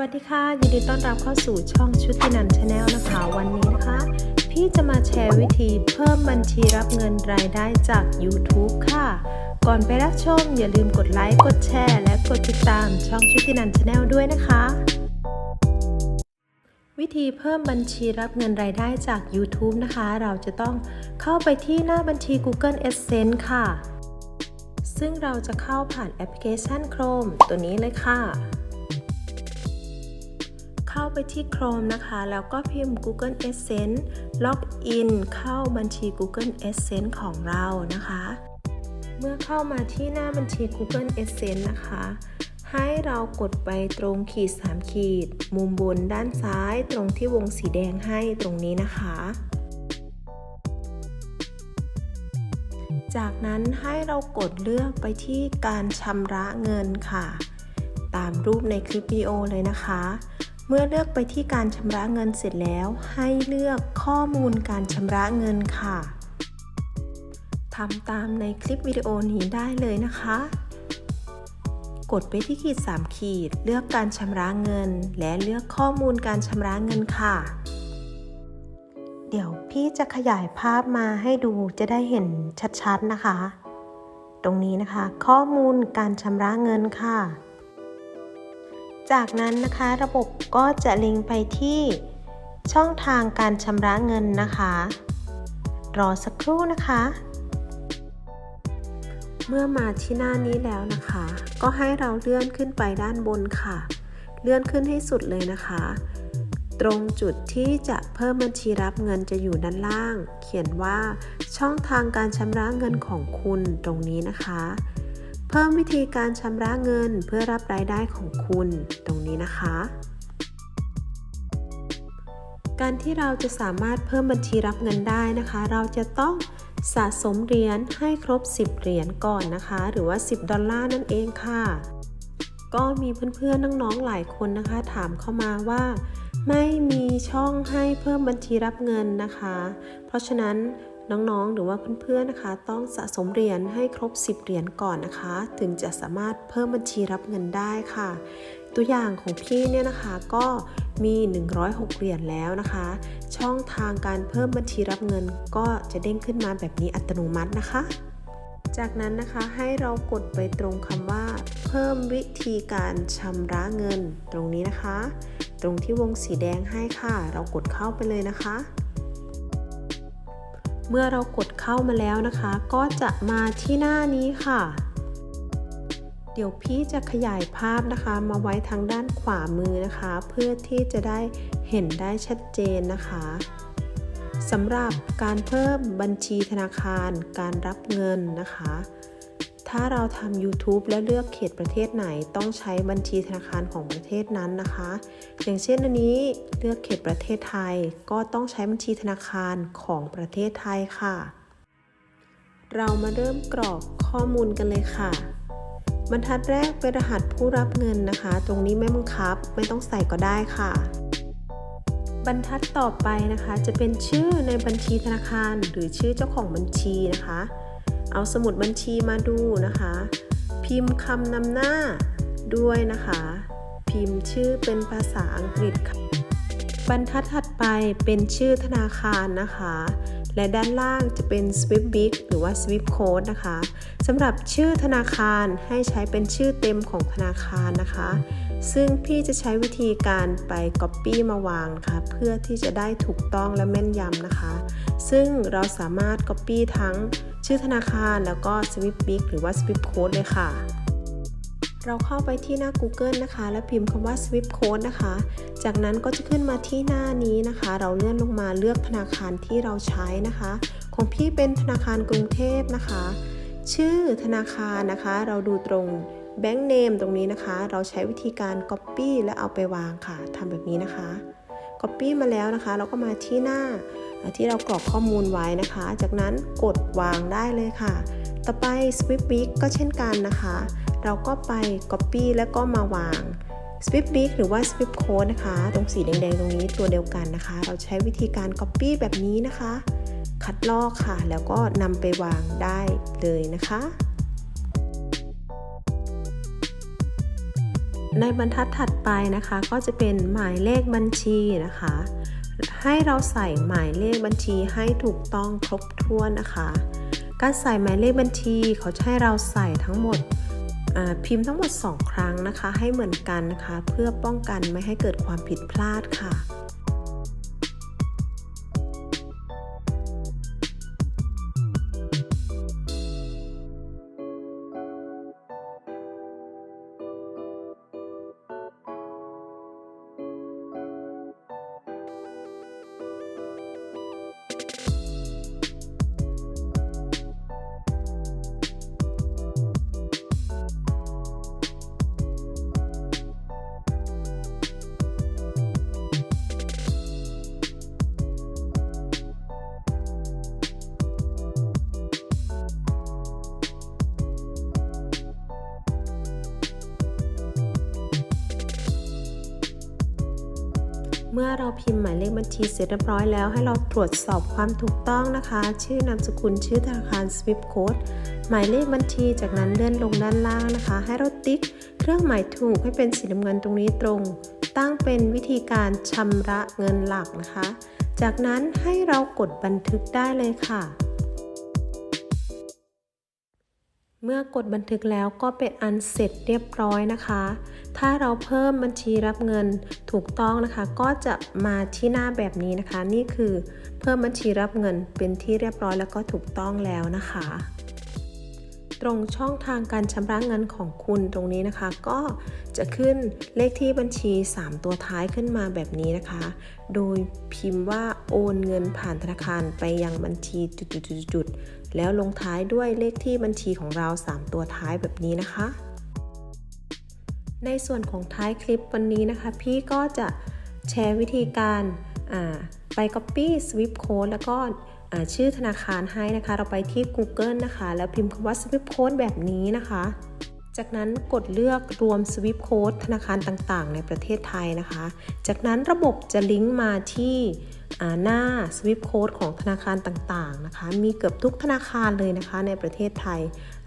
วัสดีค่ะ ยินดีต้อนรับเข้าสู่ช่องชุตินันชาแนลนะคะ วันนี้นะคะ พี่จะมาแชร์วิธีเพิ่มบัญชีรับเงินรายได้จาก YouTube ค่ะ ก่อนไปรับชมอย่าลืมกดไลค์กดแชร์และกดติดตามช่องชุตินันชาแนลด้วยนะคะ วิธีเพิ่มบัญชีรับเงินรายได้จาก YouTube นะคะ เราจะต้องเข้าไปที่หน้าบัญชี Google Adsense ค่ะ ซึ่งเราจะเข้าผ่านแอปพลิเคชัน Chrome ตัวนี้เลยค่ะ เข้าไปที่ Chrome นะคะ แล้วก็พิมพ์ Google Adsense ล็อกอินเข้าบัญชี Google Adsense ของเรานะคะ เมื่อเข้ามาที่หน้าบัญชี Google Adsense นะคะ ให้เรากดไปตรงขีด 3 ขีด มุมบนด้านซ้ายตรงที่วงสีแดงให้ตรงนี้นะคะ จากนั้นให้เรากดเลือกไปที่การชำระเงินค่ะ ตามรูปในคลิปวิดีโอเลยนะคะ เมื่อเลือกไปที่การชำระเงินเสร็จแล้ว ให้เลือกข้อมูลการชำระเงินค่ะทำตามในคลิปวิดีโอนี้ได้เลยนะคะ กดไปที่ขีด 3 ขีด เลือกการชำระเงิน และเลือกข้อมูลการชำระเงินค่ะ เดี๋ยวพี่จะขยายภาพมาให้ดูจะได้เห็นชัดๆนะคะ ตรงนี้นะคะ ข้อมูลการชำระเงินค่ะ จากนั้นนะคะระบบก็จะลิงก์ไปที่ช่องทางการชำระเงินนะคะ รอสักครู่นะคะ เมื่อมาที่หน้านี้แล้วนะคะ ก็ให้เราเลื่อนขึ้นไปด้านบนค่ะ เลื่อนขึ้นให้สุดเลยนะคะ ตรงจุดที่จะเพิ่มบัญชีรับเงินจะอยู่ด้านล่าง เขียนว่าช่องทางการชำระเงินของคุณตรงนี้นะคะ เพิ่มวิธีการชำระเงินเพื่อรับรายได้ของคุณตรงนี้นะคะ การที่เราจะสามารถเพิ่มบัญชีรับเงินได้นะคะ เราจะต้องสะสมเหรียญให้ครบ 10 เหรียญก่อนนะคะ หรือว่า 10 ดอลลาร์นั่นเองค่ะ ก็มีเพื่อนๆน้องๆหลายคนนะคะ ถามเข้ามาว่า ไม่มีช่องให้เพิ่มบัญชีรับเงินนะคะ เพราะฉะนั้น น้องๆ หรือว่าเพื่อนๆนะคะ ต้องสะสมเหรียญให้ครบ 10 เหรียญก่อนนะคะ ถึงจะสามารถเพิ่มบัญชีรับเงินได้ค่ะ ตัวอย่างของพี่เนี่ยนะคะก็มี 106 เหรียญแล้วนะคะ ช่องทางการเพิ่มบัญชีรับเงินก็จะเด้งขึ้นมาแบบนี้อัตโนมัตินะคะ จากนั้นนะคะให้เรากดไปตรงคำว่า เพิ่มวิธีการชำระเงินตรงนี้นะคะ ตรงที่วงสีแดงให้ค่ะ เรากดเข้าไปเลยนะคะ เมื่อเรากดเข้ามาแล้วนะคะ ก็จะมาที่หน้านี้ค่ะ เดี๋ยวพี่จะขยายภาพนะคะ มาไว้ทางด้านขวามือนะคะ เพื่อที่จะได้เห็นได้ชัดเจนนะคะสำหรับการเพิ่มบัญชีธนาคารการรับเงินนะคะ ถ้าเราทำ YouTube และเลือกเขตประเทศไหนต้องใช้บัญชีธนาคารของประเทศนั้นนะคะ อย่างเช่นอันนี้เลือกเขตประเทศไทยก็ต้องใช้บัญชีธนาคารของประเทศไทยค่ะ เรามาเริ่มกรอกข้อมูลกันเลยค่ะ บรรทัดแรกเป็นรหัสผู้รับเงินนะคะ ตรงนี้ไม่บังคับไม่ต้องใส่ก็ได้ค่ะ บรรทัดต่อไปนะคะ จะเป็นชื่อในบัญชีธนาคารหรือชื่อเจ้าของบัญชีนะคะ เอาสมุดบัญชีมาดูนะคะ พิมพ์คำนำหน้าด้วยนะคะ พิมพ์ชื่อเป็นภาษาอังกฤษค่ะบรรทัดถัดไปเป็นชื่อธนาคารนะคะ และด้านล่างจะเป็น Swift Big หรือว่า Swift Code นะคะสำหรับชื่อธนาคารให้ใช้เป็นชื่อเต็มของธนาคารนะคะ ซึ่งพี่จะใช้วิธีการไป Copy มาวางค่ะเพื่อที่จะได้ถูกต้องและแม่นยำนะคะ ซึ่งเราสามารถ Copy ทั้งชื่อธนาคารแล้วก็ Swift Big หรือว่า Swift Code เลยค่ะ เราเข้าไปที่หน้า Google นะคะ แล้วพิมพ์คำว่า Swift Code นะคะ จากนั้นก็จะขึ้นมาที่หน้านี้นะคะ เราเลื่อนลงมาเลือกธนาคารที่เราใช้นะคะ ของพี่เป็นธนาคารกรุงเทพนะคะ ชื่อธนาคารนะคะ เราดูตรง Bank Name ตรงนี้นะคะ เราใช้วิธีการ Copy และเอาไปวางค่ะทำแบบนี้นะคะ Copy มาแล้วนะคะ เราก็มาที่หน้าที่เรากรอกข้อมูลไว้นะคะ จากนั้นกดวางได้เลยค่ะ ต่อไป Swift Big ก็เช่นกันนะคะ เราก็ไป Copy แล้วก็มาวาง Swift Big หรือว่า Swift Code นะคะ ตรงสีแดงๆ ตรงนี้ตัวเดียวกันนะคะ เราใช้วิธีการ Copy แบบนี้นะคะ คัดลอกค่ะ แล้วก็นำไปวางได้เลยนะคะ ในบรรทัดถัดไปนะคะ ก็จะเป็นหมายเลขบัญชีนะคะ ให้เราใส่หมายเลขบัญชีให้ถูกต้องครบถ้วนนะคะ การใส่หมายเลขบัญชีเขาจะให้เราใส่ทั้งหมดพิมพ์ทั้งหมด 2 ครั้งนะคะ ให้เหมือนกันนะคะ เพื่อป้องกันไม่ให้เกิดความผิดพลาดค่ะ มื่อเราพิมพ์หมายเลขบัญชีเสร็จเรียบร้อยแล้วให้เราตรวจสอบความถูกต้องนะคะ ชื่อนามสกุลชื่อธนาคาร Swift Code หมายเลขบัญชีจากนั้นเลื่อนลงด้านล่างนะคะ ให้เราติ๊กเครื่องหมายถูกให้เป็นสีน้ำเงินตรงนี้ตรง ตั้งเป็นวิธีการชำระเงินหลักนะคะ จากนั้นให้เรากดบันทึกได้เลยค่ะ เมื่อกดบันทึกแล้วก็เป็นอันเสร็จเรียบร้อยนะคะ ถ้าเราเพิ่มบัญชีรับเงินถูกต้องนะคะ ก็จะมาที่หน้าแบบนี้นะคะ นี่คือเพิ่มบัญชีรับเงินเป็นที่เรียบร้อยแล้วก็ถูกต้องแล้วนะคะ ตรงช่องทางการชำระเงินของคุณตรงนี้นะคะ ก็จะขึ้นเลขที่บัญชี 3 ตัวท้ายขึ้นมาแบบนี้นะคะ โดยพิมพ์ว่าโอนเงินผ่านธนาคารไปยังบัญชีจุดๆๆแล้วลงท้ายด้วยเลขที่บัญชีของเรา 3 ตัวท้ายแบบนี้นะคะ ในส่วนของท้ายคลิปวันนี้นะคะ พี่ก็จะแชร์วิธีการ ไป Copy Swift Code แล้วก็ชื่อธนาคารให้นะคะ เราไปที่ Google นะคะ แล้วพิมพ์คำว่า Swift Code แบบนี้นะคะ จากนั้นกดเลือกรวม Swift Code ธนาคารต่างๆ ในประเทศไทยนะคะ จากนั้นระบบจะลิงก์มาที่หน้า Swift Code ของธนาคารต่างๆนะคะ มีเกือบทุกธนาคารเลยนะคะในประเทศไทย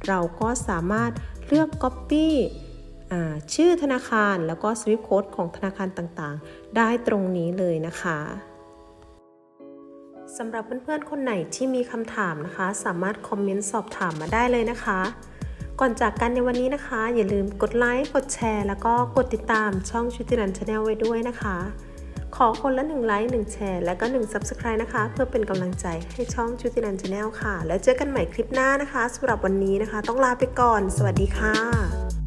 เราก็สามารถเลือก Copy ชื่อธนาคารแล้วก็ Swift Code ของธนาคารต่างๆ ได้ตรงนี้เลยนะคะ สำหรับเพื่อนๆคนไหนที่มีคำถามนะคะ สามารถคอมเมนต์สอบถามมาได้เลยนะคะ ก่อนจากกันในวันนี้นะคะ อย่าลืมกดไลค์กดแชร์ แล้วก็กดติดตามช่องชุตินันชาแนลไว้ด้วยนะคะ ขอคนละ1ไลค์1แชร์และก็1 Subscribe นะคะ เพื่อเป็นกำลังใจให้ช่องชุตินันชาแนลค่ะ แล้วเจอกันใหม่คลิปหน้านะคะสำหรับวันนี้นะคะ ต้องลาไปก่อน สวัสดีค่ะ